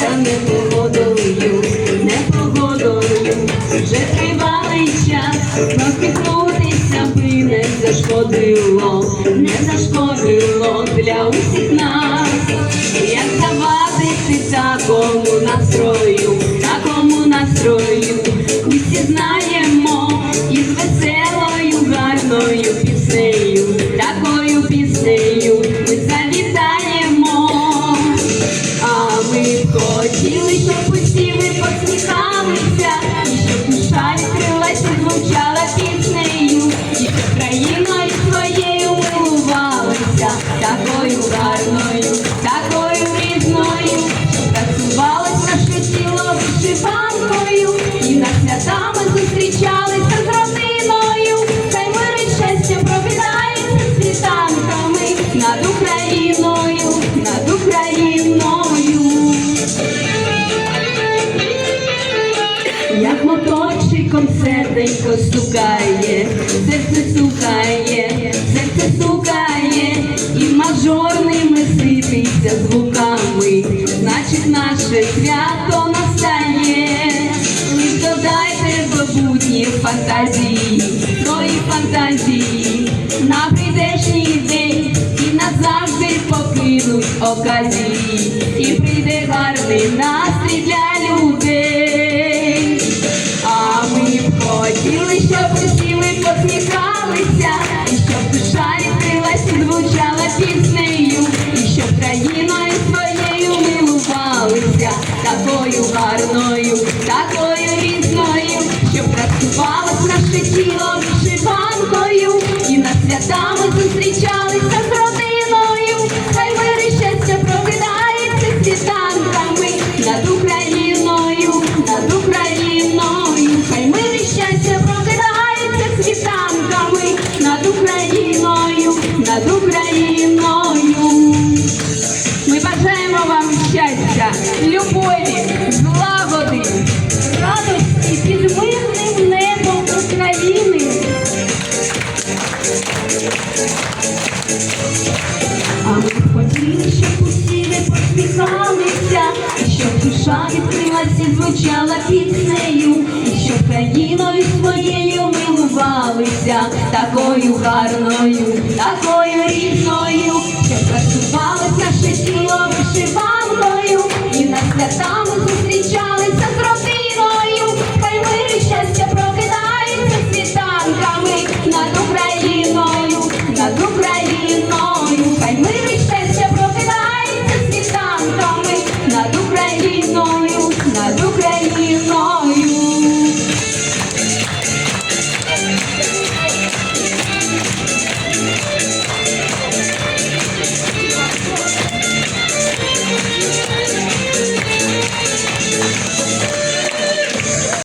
та не погодою, вже тривалий час, Розпіхнутися би не зашкодило, не зашкодило для усіх нас, як завадити таком. Гарною, такою різною, щоб танцювалось наше тіло вишиванкою, і на свята ми зустрічалися з родиною, хай мир щастя прокидається світанками над Україною, над Україною. Як моточиком серденько стукає, значить наше свято настає. Лиш додайте бабутні фантазії, свої фантазії, на прийдешній день і назавжди покинуть оказії, і прийде гарний настрій для людей. А ми б хотіли, щоб злагоди, радості під мирним небом України. А ми хотіли, щоб усі ви посміхалися, і щоб душа відкрилась і звучала піснею, і щоб країною своєю милувалися, такою гарною, такою різною, щоб тіло